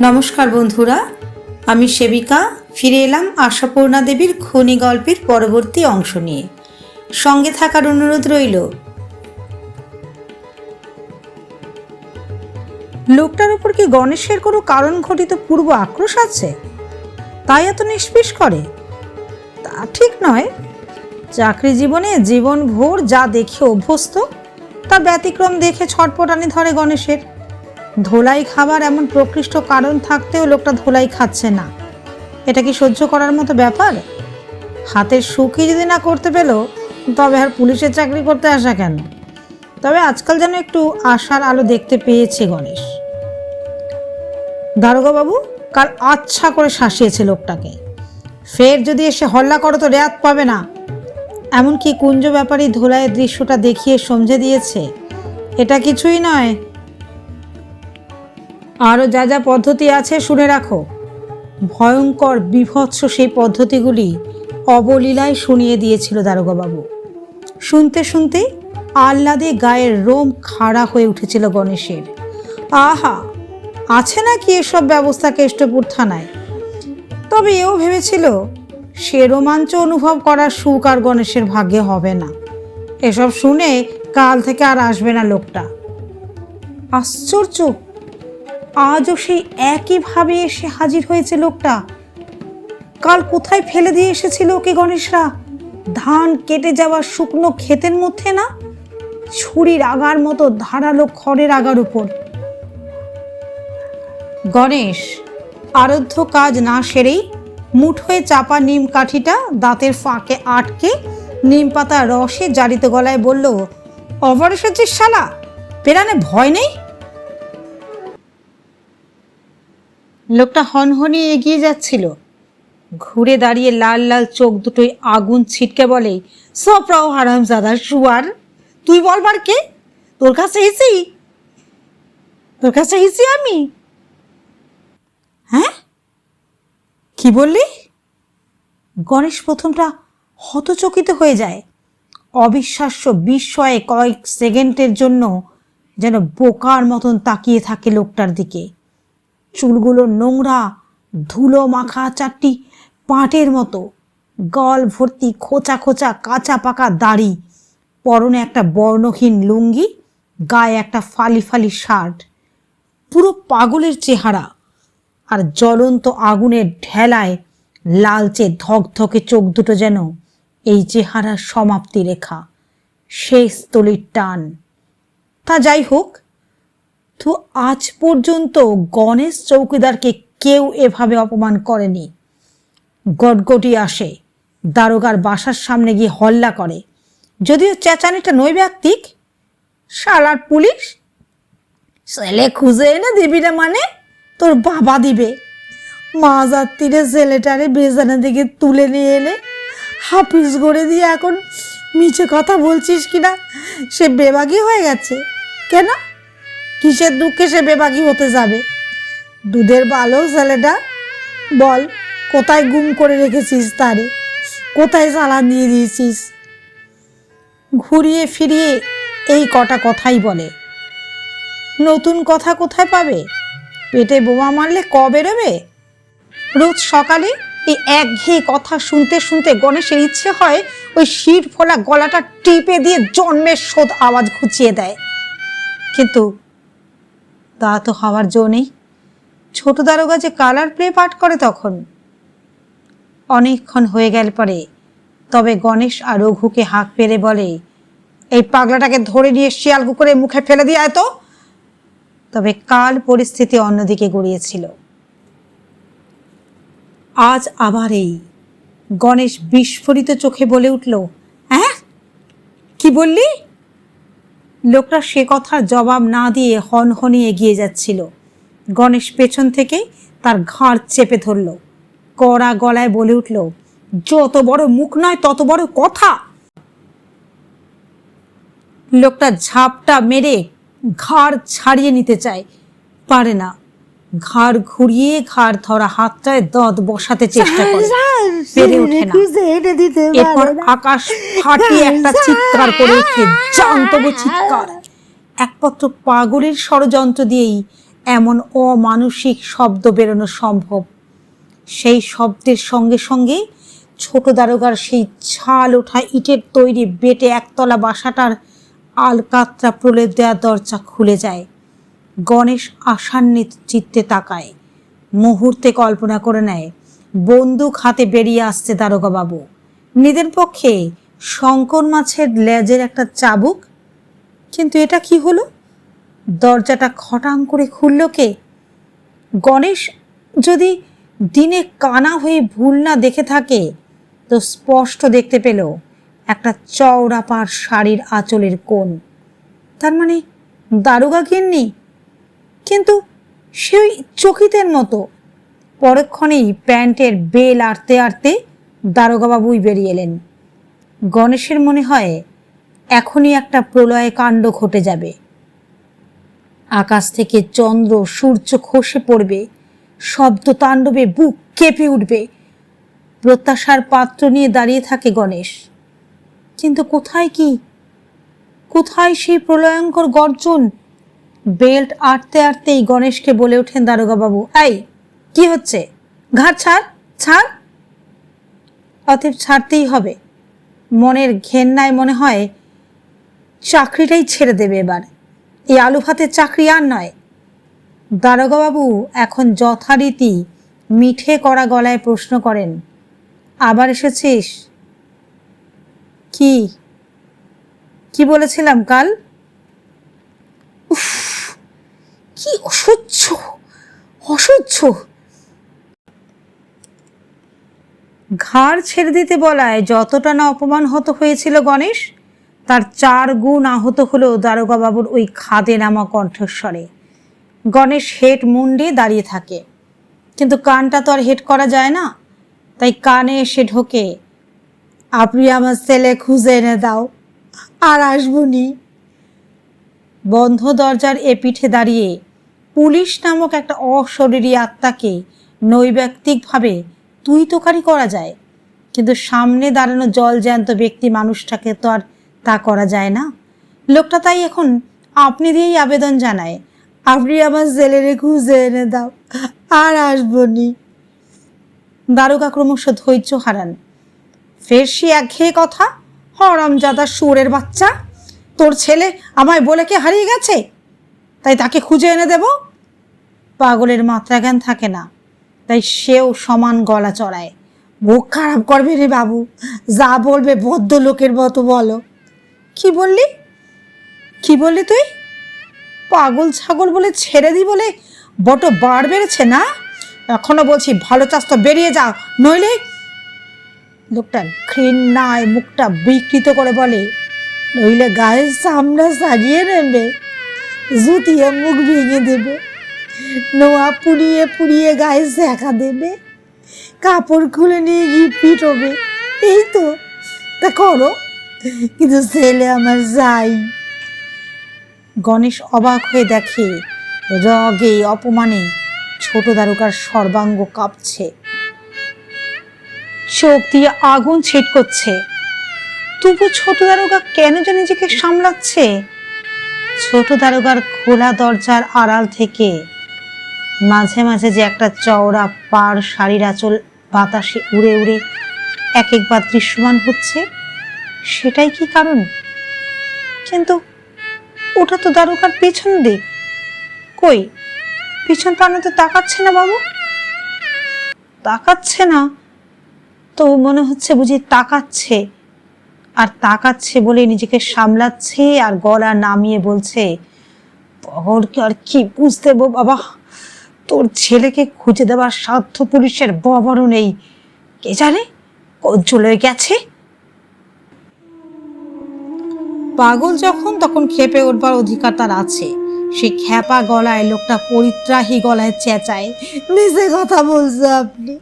নমস্কার বন্ধুরা, আমি সেবিকা, ফিরে এলাম আশাপূর্ণা দেবীর খনি গল্পের পরবর্তী অংশ নিয়ে। সঙ্গে থাকার অনুরোধ রইল। লোকটার উপর কি গণেশের কোনো কারণ ঘটিত পূর্ব আক্রোশ আছে? তাই এত নিষ্পিস করে? তা ঠিক নয়। চাকরি জীবনে জীবন ভোর যা দেখে অভ্যস্ত, তা ব্যতিক্রম দেখে ছটপটানি ধরে গণেশের। ধোলাই খাবার এমন প্রকৃষ্ট কারণ থাকতেও লোকটা ধোলাই খাচ্ছে না। এটা কি সহ্য করার মতো ব্যাপার? হাতের সুখই যদি না করতে পেল, তবে আর পুলিশের চাকরি করতে আসা কেন? তবে আজকাল যেন একটু আশার আলো দেখতে পেয়েছে গণেশ। দারোগাবাবু, কাল আচ্ছা করে শাসিয়েছে লোকটাকে। ফের যদি এসে হল্লা করো তো রেয়াত পাবে না। এমনকি কুঞ্জ ব্যাপারী ধোলাইয়ের দৃশ্যটা দেখিয়ে সমঝে দিয়েছে। এটা কিছুই নয় আরও যা যা পদ্ধতি আছে শুনে রাখো। ভয়ঙ্কর, বিভৎস সেই পদ্ধতিগুলি অবলীলায় শুনিয়ে দিয়েছিল দারোগাবাবু। শুনতে শুনতে আহ্লাদে গায়ের রোম খাড়া হয়ে উঠেছিল গণেশের। আহা, আছে নাকি এসব ব্যবস্থা কেষ্টপুর থানায়? তবে এও ভেবেছিল, সে রোমাঞ্চ অনুভব করার সুখ আর গণেশের ভাগ্যে হবে না। এসব শুনে কাল থেকে আর আসবে না লোকটা। আশ্চর্য! আজও সেই একইভাবে এসে হাজির হয়েছে লোকটা। কাল কোথায় ফেলে দিয়ে এসেছিল ওকে গণেশরা? ধান কেটে যাওয়া শুকনো ক্ষেতের মধ্যে না? ছুরির আগার মতো ধারালো খড়ের আগার উপর। গণেশ, আরধ্য কাজ না সেরেই মুঠোয় চাপা নিম কাঠিটা দাঁতের ফাঁকে আটকে নিম পাতা রসে জারিত গলায় বলল এসেছিস শালা, পেরানে ভয় নেই? লোকটা হনহনিয়ে এগিয়ে যাচ্ছিল। ঘুরে দাঁড়িয়ে লাল লাল চোখ দুটোই আগুন ছিটকে বলে, সপ্রাও হারাম জাদা শুয়ার তুই বলবার কে? তোর কাছে এসি তোর কাছে এসি আমি? হ্যাঁ? কি বললি? গণেশ প্রথমটা হতচকিত হয়ে যায়। অবিশ্বাস্য বিস্ময়ে কয়েক সেকেন্ডের জন্য যেন বোকার মতন তাকিয়ে থাকে লোকটার দিকে। চুলগুলো নোংরা, ধুলো মাখা চারটি পাটের মতো। গল ভর্তি খোঁচা খোঁচা কাঁচা পাকা দাড়ি, পরনে একটা বর্ণহীন লুঙ্গি, গায়ে একটা ফালি ফালি শার্ট। পুরো পাগলের চেহারা। আর জ্বলন্ত আগুনের ঢেলায় লালচে ধকধকে চোখ দুটো যেন এই চেহারার সমাপ্তি রেখা, শেষ তলির টান। তা যাই হোক তো আজ পর্যন্ত গণেশ চৌকিদারকে কেউ এভাবে অপমান করেনি। গটগটি আসে, দারোগার বাসার সামনে গিয়ে হল্লা করে। যদিও চেঁচানিটা নৈব্যক্তিক শালার পুলিশ? ছেলে খুঁজে এনে দিবি না মানে? তোর বাবা দিবে। মাজার তীরে ছেলেটারে বেজানের দিকে তুলে নিয়ে এলে, হাফিজ করে দিয়ে এখন মিছে কথা বলছিস কিনা? সে বেবাগি হয়ে গেছে। কেন? কিসের দুঃখে সে বেবাগি হতে যাবে? দুধের ভালো ছেলেটা? বল, কোথায় গুম করে রেখেছিস তারে? কোথায় চালান দিয়ে দিয়েছিস? ঘুরিয়ে ফিরিয়ে এই কটা কথাই বলে। নতুন কথা কোথায় পাবে? পেটে বোমা মারলে ক বেরোবে? রোজ সকালে এই একঘেয়ে কথা শুনতে শুনতে গণেশের ইচ্ছে হয় ওই শির ফোলা গলাটা টিপে দিয়ে জন্মের শোধ আওয়াজ ঘুচিয়ে দেয়। কিন্তু তা তো হওয়ার জো নেই। ছোট দারোগা যে কালার প্লে পাঠ করে তখন। অনেকক্ষণ হয়ে গেল পরে, তবে গণেশ আর রঘুকে হাঁক পেরে বলে, এই পাগলাটাকে ধরে নিয়ে শিয়াল কুকুরের মুখে ফেলে দিয়ে আয় তো। তবে কাল পরিস্থিতি অন্যদিকে গড়িয়েছিল। আজ আবার এই গণেশ বিস্ফোরিত চোখে বলে উঠল হ্যাঁ কি বললি? লোকটা সে কথার জবাব না দিয়ে হনহনি এগিয়ে যাচ্ছিল। গণেশ পেছন থেকে তার ঘাড় চেপে ধরল। কড়া গলায় বলে উঠল, যত বড় মুখ নয়, তত বড় কথা! লোকটা ঝাপটা মেরে ঘাড় ছাড়িয়ে নিতে চায়, পারে না। ঘাড় ঘুরিয়ে ঘাড় ধরা হাতটায় দদ বসাতে চেষ্টা করে। পেরে ওঠে না। এরপর আকাশ ফাটিয়ে একটা চিৎকার করে ওঠে জান্তব চিৎকার। একমাত্র পাগলের ষড়যন্ত্র দিয়েই এমন অমানসিক শব্দ বেরোনো সম্ভব। সেই শব্দের সঙ্গে সঙ্গে ছোট দারোগার সেই ছাল ওঠা ইটের তৈরি বেটে একতলা বাসাটার আলকাতরা প্রলেপ দেওয়া দরজা খুলে যায়। গণেশ আশান্বিত চিত্তে তাকায়। মুহূর্তে কল্পনা করে নেয়, বন্দুক হাতে বেরিয়ে আসছে দারোগা বাবু নিজের পক্ষে শঙ্কর মাছের লেজের একটা চাবুক? কিন্তু এটা কি হলো? দরজাটা খটাং করে খুলল কে? গণেশ যদি দিনে কানা হয়ে ভুল না দেখে থাকে, তো স্পষ্ট দেখতে পেল একটা চওড়া পার শাড়ির আঁচলের কোণ। তার মানে দারোগা গিন্নি? কিন্তু সে ওই চকিতের মতো পরক্ষণেই প্যান্টের বেল আড়তে আড়তে দারোগাবাবুই বেরিয়ে এলেন। গণেশের মনে হয় এখনই একটা প্রলয় কাণ্ড ঘটে যাবে। আকাশ থেকে চন্দ্র, সূর্য খসে পড়বে, শব্দ তাণ্ডবে বুক কেঁপে উঠবে। প্রত্যাশার পাত্র নিয়ে দাঁড়িয়ে থাকে গণেশ। কিন্তু কোথায় কি? কোথায় সেই প্রলয়ঙ্কর গর্জন? বেল্ট আটতে আটতেই গণেশকে বলে ওঠেন দারোগাবাবু। এই, কি হচ্ছে? ঘাট ছাড় ছাড়! অতএব ছাড়তেই হবে। মনের ঘেন্নায় মনে হয়, চাকরিটাই ছেড়ে দেবে এবার। এই আলু ভাতের চাকরি আর নয়। দারোগাবাবু এখন যথারীতি মিঠে করা গলায় প্রশ্ন করেন, আবার এসেছিস? কি? কি বলেছিলাম কাল? কি অসহ্য অসহ্য। ঘাড় ছেড়ে দিতে বলায় যতটা না অপমান হত হয়েছিল গণেশ, তার চার গুণ আহত হলো দারোগাবাবুর ওই খাদে নামা কণ্ঠস্বরে। গণেশ হেট মুন্ডে দাঁড়িয়ে থাকে। কিন্তু কানটা তো আর হেট করা যায় না, তাই কানে এসে ঢোকে, আপনি আমার ছেলে খুঁজে এনে দাও, আর আসবনি বন্ধ দরজার এ পিঠে দাঁড়িয়ে পুলিশ নামক একটা অশরীরী আত্মাকে নৈব্যক্তিকভাবে তুই তোকারি করা যায়। কিন্তু সামনে দাঁড়ানো জল জ্যান্ত ব্যক্তি মানুষটাকে তো আর তা করা যায় না। লোকটা তাই এখন আপনি দিয়েই আবেদন জানায়, আপনি আমার ছেলেরে খুঁজে এনে দাও, আর আসবনি দারোগা ক্রমশ ধৈর্য হারান। ফের সে একঘেয়ে কথা? হরমজাদা সুরের বাচ্চা? তোর ছেলে আমায় বলে কে হারিয়ে গেছে? তাই তাকে খুঁজে এনে দেব? পাগলের মাত্রা জ্ঞান থাকে না। তাই সেও সমান গলা চড়ায়। মুখ খারাপ করবে রে বাবু। যা বলবে বদ্ধ লোকের মতো বলো। কি বললি? কি বললি তুই? পাগল ছাগল বলে ছেড়ে দি বলে বটো বার বেড়েছে না? এখনও বলছি, ভালো চাষ তো বেরিয়ে যাও। নইলে লোকটা ঘৃণায় মুখটা বিকৃত করে বলে, নইলে গায়ের সামনে সাজিয়ে নেবে। জুতিয়ে মুখ ভেঙে দেবে, নোয়া পুড়িয়ে পুড়িয়ে গায়ে দেখা দেবে, কাপড় খুলে নিয়ে গিয়ে পিটবে। এই তো, তা করো, কিন্তু ছেলে আমার যাই। গণেশ অবাক হয়ে দেখে রগে অপমানে ছোট দারুকার সর্বাঙ্গ কাঁপছে। চোখ দিয়ে আগুন ছেট করছে তবু ছোট দারোগা কেন যে নিজেকে সামলাচ্ছে? ছোট দারোগার খোলা দরজার আড়াল থেকে মাঝে মাঝে যে একটা চওড়া পার শাড়ির আঁচল বাতাসে উড়ে উড়ে এক একবার দৃশ্যমান হচ্ছে, সেটাই কি কারণ? কিন্তু ওটা তো দারোগার পেছন দিক। কই, পিছন প্রাণতে তাকাচ্ছে না বাবু। তাকাচ্ছে না তো মনে হচ্ছে বুঝি তাকাচ্ছে। আর তাকাচ্ছে বলে নিজেকে সামলাচ্ছে আর গলা নামিয়ে বলছে পগরকে আর কি বুঝতে বাবা? তোর ছেলেকে খুঁজে দেওয়ার সাধ্য পুলিশের ববরও নেই। কে জানে চলে গেছে? পাগল যখন তখন খেপে উঠবার অধিকার তার আছে। সে খ্যাপা গলায়, লোকটা পরিত্রাহী গলায় চেঁচায় মিশে কথা বলছে আপনি?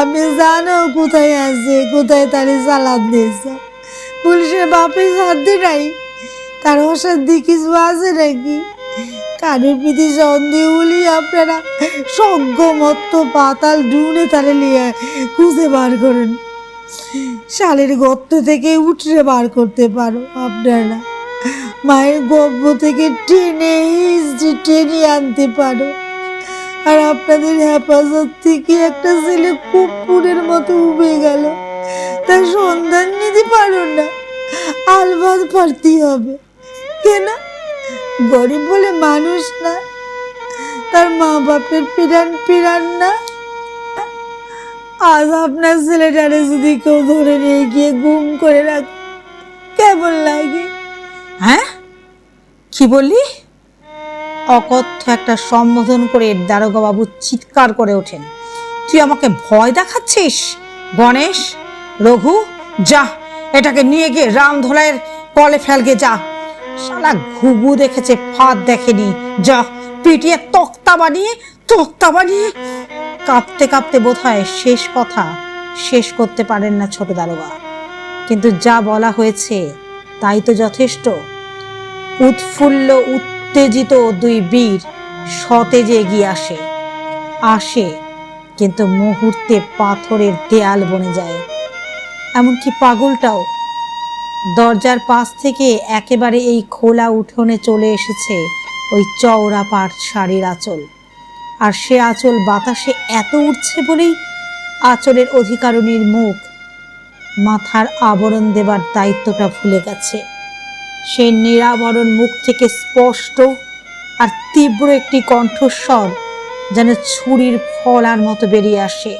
আপনি জানো কোথায় আছে, কোথায় তার চালান দিয়েছে? পুলিশের বাপের সাথে নাই। তার অসাধ্যি কিছু আছে নাকি? কানের পিঠে সন্দেহ হলি আপনারা সজ্ঞমত্ত পাতাল ডুনে তারে নিয়ে খুঁজে বার করেন। শালের গর্ত থেকে উঠরে বার করতে পারো আপনারা। মায়ের গর্ভ থেকে টেনে টেনে আনতে পারো। আর আপনাদের হেফাজত থেকে একটা ছেলে কুকুরের মতো উবে গেল। তার সন্ধান নিতে পারো না। আলবাদ পারতে হবে। কেন? গরিব বলে মানুষ না। তার মা বাপের পিরান পিরান না। আজ আপনার ছেলেটারে যদি কেউ ধরে নিয়ে গিয়ে গুম করে রাখ, কেমন লাগে? হ্যাঁ? কি বললি? অকথ্য একটা সম্বোধন করে দারোগা বাবু চিৎকার করে ওঠেন। তুই আমাকে ভয় দেখাচ্ছিস? গণেশ? রঘু, যা, এটাকে নিয়ে গিয়ে রামধোলাইয়ের কলে ফেলগে যা। শালা ঘুঘু দেখেছে, ফাঁদ দেখেনি। যা, পিটিয়ে তক্তা বানিয়ে তক্তা বানিয়ে। কাঁপতে কাঁপতে বোধ হয় শেষ কথা শেষ করতে পারেন না ছোট দারোগা। কিন্তু যা বলা হয়েছে, তাই তো যথেষ্ট। উৎফুল্ল, উত্তেজিত দুই বীর সতেজে এগিয়ে আসে। আসে, কিন্তু মুহূর্তে পাথরের দেয়াল বনে যায়। এমনকি পাগলটাও। দরজার পাশ থেকে একেবারে এই খোলা উঠোনে চলে এসেছে ওই চওড়া পাট শাড়ির আঁচল। আর সে আঁচল বাতাসে এত উঠছে বলেই আঁচলের অধিকারণীর মুখ মাথার আবরণ দেবার দায়িত্বটা ভুলে গেছে। সেই নিরাবরণ মুখ থেকে স্পষ্ট আর তীব্র একটি কণ্ঠস্বর যেন ছুরির ফলার মতো বেরিয়ে আসে।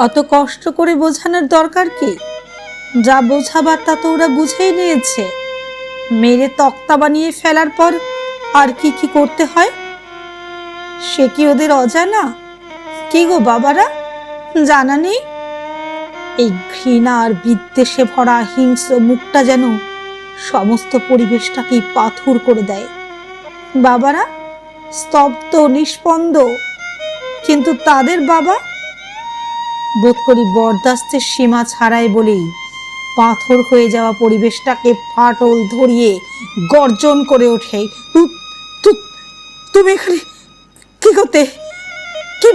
অত কষ্ট করে বোঝানোর দরকার কি? যা বোঝাবার তা তো ওরা বুঝেই নিয়েছে। মেরে তক্তা বানিয়ে ফেলার পর আর কি কি করতে হয়? সে কি ওদের অজানা? কি গো বাবারা? জানা নেই? এই ঘৃণা আর বিদ্বেষে ভরা হিংস্র মুখটা যেন সমস্ত পরিবেশটাকেই পাথর করে দেয়। বাবারা, স্তব্ধ, নিষ্পন্দ, কিন্তু তাদের বাবা বোধ করি বরদাস্তের সীমা ছাড়াই বলেই পাথর হয়ে যাওয়া পরিবেশটাকে ফাটল ধরিয়ে গর্জন করে ওঠে। তুমি এখানে কি করতে? কি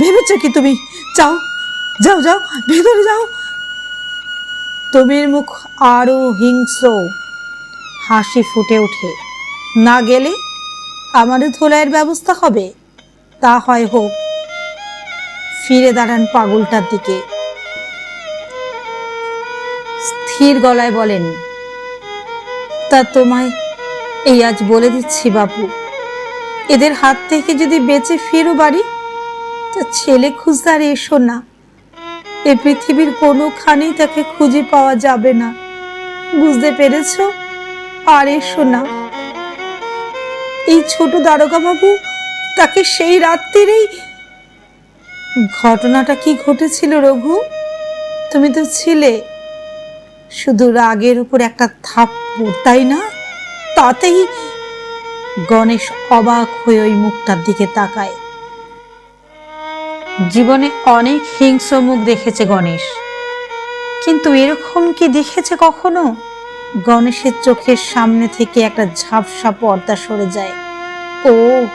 ভেবেছো কি তুমি? যাও যাও যাও, ভেতরে যাও। তুমির মুখ আরও হিংস্র, হাসি ফুটে ওঠে। না গেলে আমারও ধোলাইয়ের ব্যবস্থা হবে। তা হয় হোক। ফিরে দাঁড়ান পাগলটার দিকে। স্থির গলায় বলেন, তা তোমায় এই আজ বলে দিচ্ছি বাবু এদের হাত থেকে যদি বেঁচে ফিরো বাড়ি, তা ছেলে খুঁজদার এসো না। এ পৃথিবীর কোনোখানেই তাকে খুঁজে পাওয়া যাবে না। বুঝতে পেরেছ? আর এসো না। এই ছোট দারোগা বাবু তাকে সেই রাত্রিরেই ঘটনাটা কি ঘটেছিল, রঘু? তুমি তো ছিলে। শুধু রাগের উপর একটা থাপ তাই না? তাতেই গণেশ অবাক হয়ে ওই মুখটার দিকে তাকায়। জীবনে অনেক হিংস্র মুখ দেখেছে গণেশ। কিন্তু এরকম কি দেখেছে কখনো? গণেশের চোখের সামনে থেকে একটা ঝাপসা পর্দা সরে যায়। ও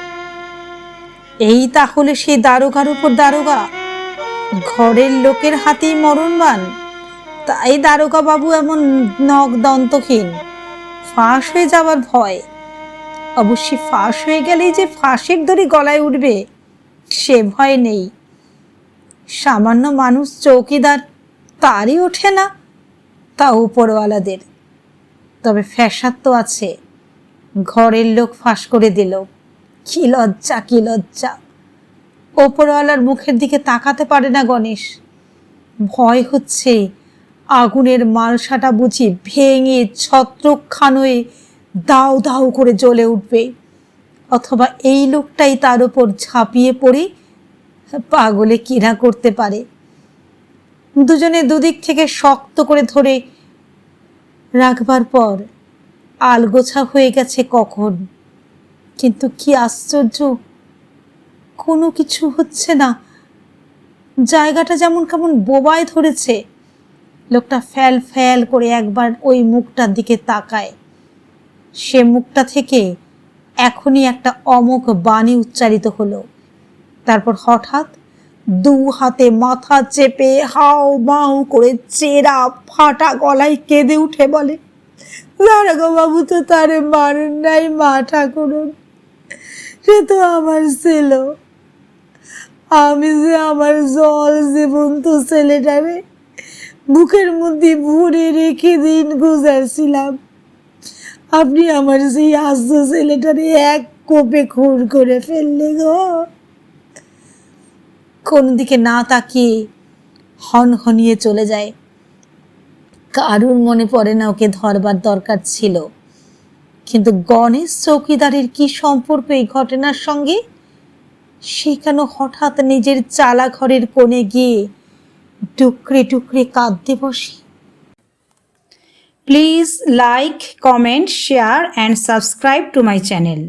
এই তাহলে সেই দারোগার উপর দারোগা। ঘরের লোকের হাতেই মরণবান। তাই দারোগা বাবু এমন নখ দন্তহীন। ফাঁস হয়ে যাওয়ার ভয়। অবশ্যই ফাঁস হয়ে গেলেই যে ফাঁসের দড়ি গলায় উঠবে, সে ভয় নেই। সামান্য মানুষ চৌকিদার তারই ওঠে না, তা উপরওয়ালাদের। তবে ফ্যাসাদ তো আছে। ঘরের লোক ফাঁস করে দিল। কি লজ্জা কি লজ্জা। ওপরওয়ালার মুখের দিকে তাকাতে পারে না গণেশ। ভয় হচ্ছে, আগুনের মালসাটা বুঝি ভেঙে ছত্রখান হয়ে দাউ দাউ করে জ্বলে উঠবে। অথবা এই লোকটাই তার উপর ঝাঁপিয়ে পড়ে, পাগলে কিনা করতে পারে। দুজনে দুদিক থেকে শক্ত করে ধরে রাখবার পর আলগোছা হয়ে গেছে কখন? কিন্তু কি আশ্চর্য? কোনো কিছু হচ্ছে না। জায়গাটা যেমন কেমন বোবায় ধরেছে। লোকটা ফ্যাল ফ্যাল করে একবার ওই মুখটার দিকে তাকায়। সে মুখটা থেকে এখনই একটা অমোঘ বাণী উচ্চারিত হলো। তারপর হঠাৎ দু হাতে মাথা চেপে হাও মাও করে চেরা ফাটা গলায় কেঁদে উঠে বলে দারোগা বাবু, তো তারে মারেন নাই মা ঠাকুরন। সে তো আমার ছিল। আমি যে আমার জল জীবন্ত ছেলেটারে বুকের মধ্যে ভরে রেখে দিন গুজারছিলাম। আপনি আমার সেই আস্ত ছেলেটারে এক কোপে খুন করে ফেললে গো। কোন দিকে না তাকিয়ে হন হনিয়ে চলে যায়। কারুর মনে পড়ে না ওকে ধরবার দরকার ছিল। কিন্তু গণেশ চৌকিদারের কি সম্পর্ক এই ঘটনার সঙ্গে? সে কেন হঠাৎ নিজের চালা ঘরের কোণে গিয়ে টুকরে টুকরে কাঁদতে বসে? Please like comment share and subscribe to my channel